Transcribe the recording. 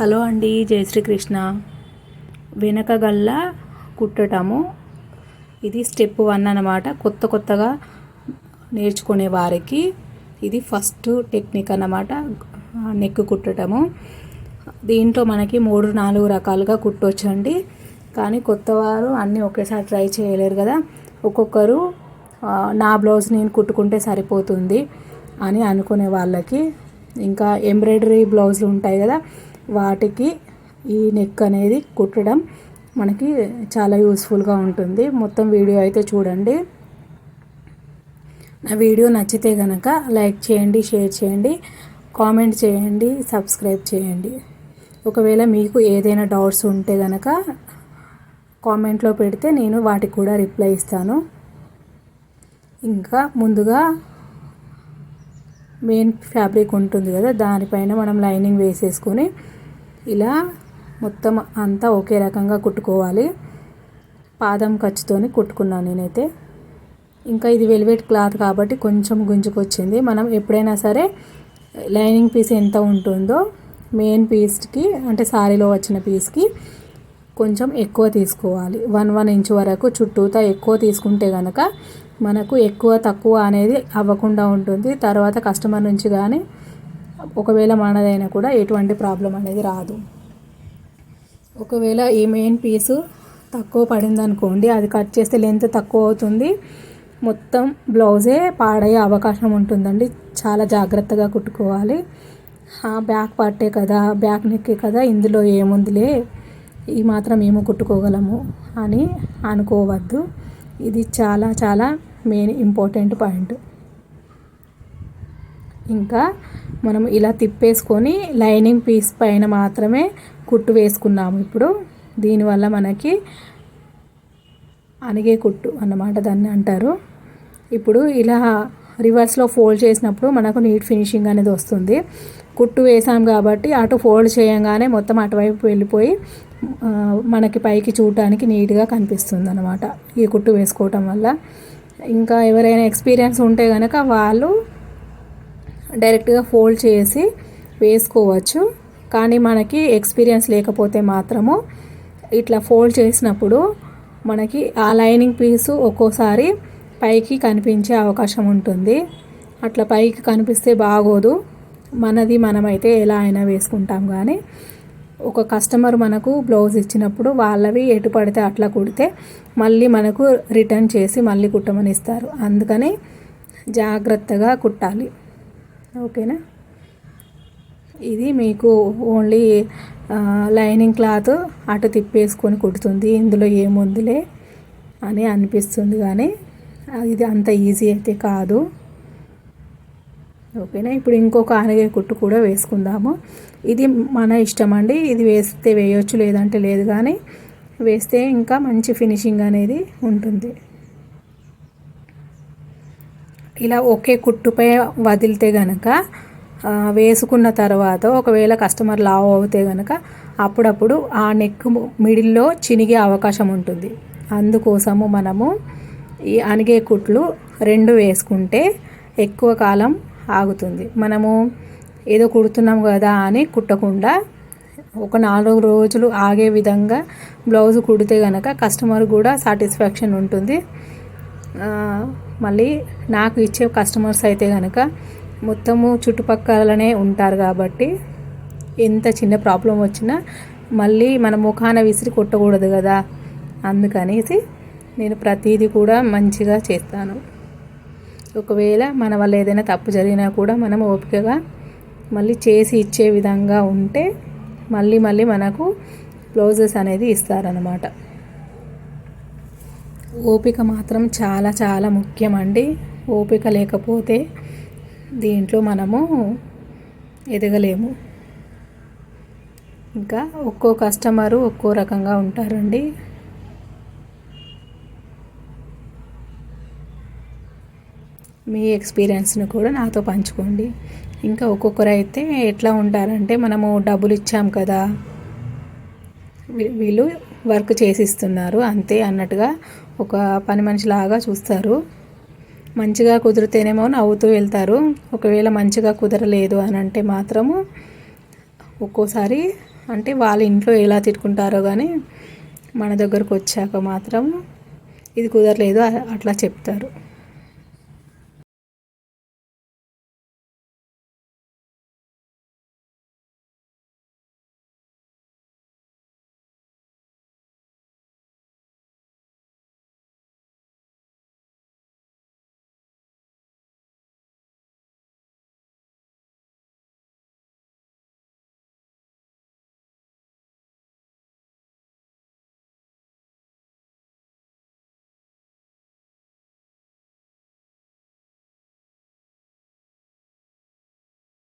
Hello అండి జై శ్రీకృష్ణ. వెనక గల్ల కుట్టటము ఇది స్టెప్ వన్ అన్నమాట. కొత్త కొత్తగా నేర్చుకునే వారికి ఇది ఫస్ట్ టెక్నిక్ అన్నమాట నెక్ కుట్టటము దీంట్లో మనకి మూడు నాలుగు రకాలుగా కుట్టొచ్చండి. కానీ కొత్తవారు అన్నీ ఒకేసారి ట్రై చేయలేరు కదా. ఒక్కొక్కరు నా బ్లౌజ్ నేను కుట్టుకుంటే సరిపోతుంది అని అనుకునే వాళ్ళకి. ఇంకా ఎంబ్రాయిడరీ బ్లౌజులు ఉంటాయి కదా వాటికి ఈ నెక్ అనేది కుట్టడం మనకి చాలా యూస్ఫుల్గా ఉంటుంది. మొత్తం వీడియో అయితే చూడండి. నా వీడియో నచ్చితే కనుక లైక్ చేయండి షేర్ చేయండి కామెంట్ చేయండి సబ్స్క్రైబ్ చేయండి. ఒకవేళ మీకు ఏదైనా డౌట్స్ ఉంటే కనుక కామెంట్లో పెడితే నేను వాటికి కూడా రిప్లై ఇస్తాను. ఇంకా ముందుగా మెయిన్ ఫ్యాబ్రిక్ ఉంటుంది కదా దానిపైన మనం లైనింగ్ వేసేసుకొని ఇలా మొత్తం అంతా ఒకే రకంగా కుట్టుకోవాలి. పాదం ఖర్చుతోని కుట్టుకున్నాను నేనైతే. ఇంకా ఇది వెల్వెట్ క్లాత్ కాబట్టి కొంచెం గుంజుకొచ్చింది. మనం ఎప్పుడైనా సరే లైనింగ్ పీస్ ఎంత ఉంటుందో మెయిన్ పీస్కి అంటే సారీలో వచ్చిన పీస్కి కొంచెం ఎక్కువ తీసుకోవాలి. వన్ వన్ ఇంచ్ వరకు చుట్టూతా ఎక్కువ తీసుకుంటే కనుక మనకు ఎక్కువ తక్కువ అనేది అవ్వకుండా ఉంటుంది. తర్వాత కస్టమర్ నుంచి కానీ ఒకవేళ మనదైనా కూడా ఎటువంటి ప్రాబ్లం అనేది రాదు. ఒకవేళ ఈ మెయిన్ పీసు తక్కువ పడింది అనుకోండి అది కట్ చేస్తే లెంత్ తక్కువ అవుతుంది. మొత్తం బ్లౌజే పాడయ్యే అవకాశం ఉంటుందండి. చాలా జాగ్రత్తగా కుట్టుకోవాలి. బ్యాక్ పార్టే కదా బ్యాక్ నెక్కే కదా ఇందులో ఏముందిలే ఈ మాత్రం మేము కుట్టుకోగలము అని అనుకోవద్దు. ఇది చాలా చాలా మెయిన్ ఇంపార్టెంట్ పాయింట్. ఇంకా మనం ఇలా తిప్పేసుకొని లైనింగ్ పీస్ పైన మాత్రమే కుట్టు వేసుకున్నాము ఇప్పుడు దీనివల్ల మనకి అనిగే కుట్టు అన్నమాట దాన్ని అంటారు. ఇప్పుడు ఇలా రివర్స్లో ఫోల్డ్ చేసినప్పుడు మనకు నీట్ ఫినిషింగ్ అనేది వస్తుంది. కుట్టు వేసాం కాబట్టి అటు ఫోల్డ్ చేయంగానే మొత్తం అటువైపు వెళ్ళిపోయి మనకి పైకి చూడటానికి నీట్గా కనిపిస్తుంది అనమాట ఈ కుట్టు వేసుకోవటం వల్ల. ఇంకా ఎవరైనా ఎక్స్పీరియన్స్ ఉంటే కనుక వాళ్ళు డైరెక్ట్గా ఫోల్డ్ చేసి వేసుకోవచ్చు. కానీ మనకి ఎక్స్పీరియన్స్ లేకపోతే మాత్రము ఇట్లా ఫోల్డ్ చేసినప్పుడు మనకి ఆ లైనింగ్ పీసు ఒక్కోసారి పైకి కనిపించే అవకాశం ఉంటుంది. అట్లా పైకి కనిపిస్తే బాగోదు. మనది మనమైతే ఎలా అయినా వేసుకుంటాం కానీ ఒక కస్టమర్ మనకు బ్లౌజ్ ఇచ్చినప్పుడు వాళ్ళవి ఎటు పడితే అట్లా కుడితే మళ్ళీ మనకు రిటర్న్ చేసి మళ్ళీ కుట్టమని ఇస్తారు. అందుకని జాగ్రత్తగా కుట్టాలి. ఓకేనా? ఇది మీకు ఓన్లీ లైనింగ్ క్లాత్ అటు తిప్పేసుకొని కుడుతుంది. ఇందులో ఏముందిలే అని అనిపిస్తుంది కానీ ఇది అంత ఈజీ అయితే కాదు. ఓకేనా? ఇప్పుడు ఇంకొక ఆనగే కుట్టు కూడా వేసుకుందాము. ఇది మన ఇష్టం అండి. ఇది వేస్తే వేయొచ్చు లేదంటే లేదు కానీ వేస్తే ఇంకా మంచి ఫినిషింగ్ అనేది ఉంటుంది. ఇలా ఒకే కుట్టుపై వదిలితే కనుక వేసుకున్న తర్వాత ఒకవేళ కస్టమర్ లావ్ అవుతే కనుక అప్పుడప్పుడు ఆ నెక్ మిడిల్లో చినిగే అవకాశం ఉంటుంది. అందుకోసము మనము ఈ అనిగే కుట్లు రెండు వేసుకుంటే ఎక్కువ కాలం ఆగుతుంది. మనము ఏదో కుడుతున్నాం కదా అని కుట్టకుండా ఒక నాలుగు రోజులు ఆగే విధంగా బ్లౌజ్ కుడితే కనుక కస్టమర్ కూడా సాటిస్ఫాక్షన్ ఉంటుంది. మళ్ళీ నాకు ఇచ్చే కస్టమర్స్ అయితే కనుక మొత్తము చుట్టుపక్కలనే ఉంటారు కాబట్టి ఎంత చిన్న ప్రాబ్లం వచ్చినా మళ్ళీ మన ముఖాన విసిరి కొట్టకూడదు కదా అందుకనేసి నేను ప్రతిదీ కూడా మంచిగా చేస్తాను. ఒకవేళ మన వల్ల ఏదైనా తప్పు జరిగినా కూడా మనం ఓపికగా మళ్ళీ చేసి ఇచ్చే విధంగా ఉంటే మళ్ళీ మళ్ళీ మనకు బ్లౌజెస్ అనేది ఇస్తారనమాట ఓపిక మాత్రం చాలా చాలా ముఖ్యమండి. ఓపిక లేకపోతే దీంట్లో మనము ఎదగలేము. ఇంకా ఒక్కో కస్టమరు ఒక్కో రకంగా ఉంటారండి. మీ ఎక్స్పీరియన్స్ని కూడా నాతో పంచుకోండి. ఇంకా ఒక్కొక్కరు అయితే ఎట్లా ఉంటారంటే మనము డబ్బులు ఇచ్చాం కదా వీళ్ళు వర్క్ చేసిస్తున్నారు. అంతే అన్నట్టుగా ఒక పని మనిషిలాగా చూస్తారు. మంచిగా కుదిరితేనేమో నవ్వుతూ వెళ్తారు. ఒకవేళ మంచిగా కుదరలేదు అని అంటే మాత్రము ఒక్కోసారి అంటే వాళ్ళ ఇంట్లో ఎలా తిట్టుకుంటారో కానీ మన దగ్గరకు వచ్చాక మాత్రం ఇది కుదరలేదు అట్లా చెప్తారు.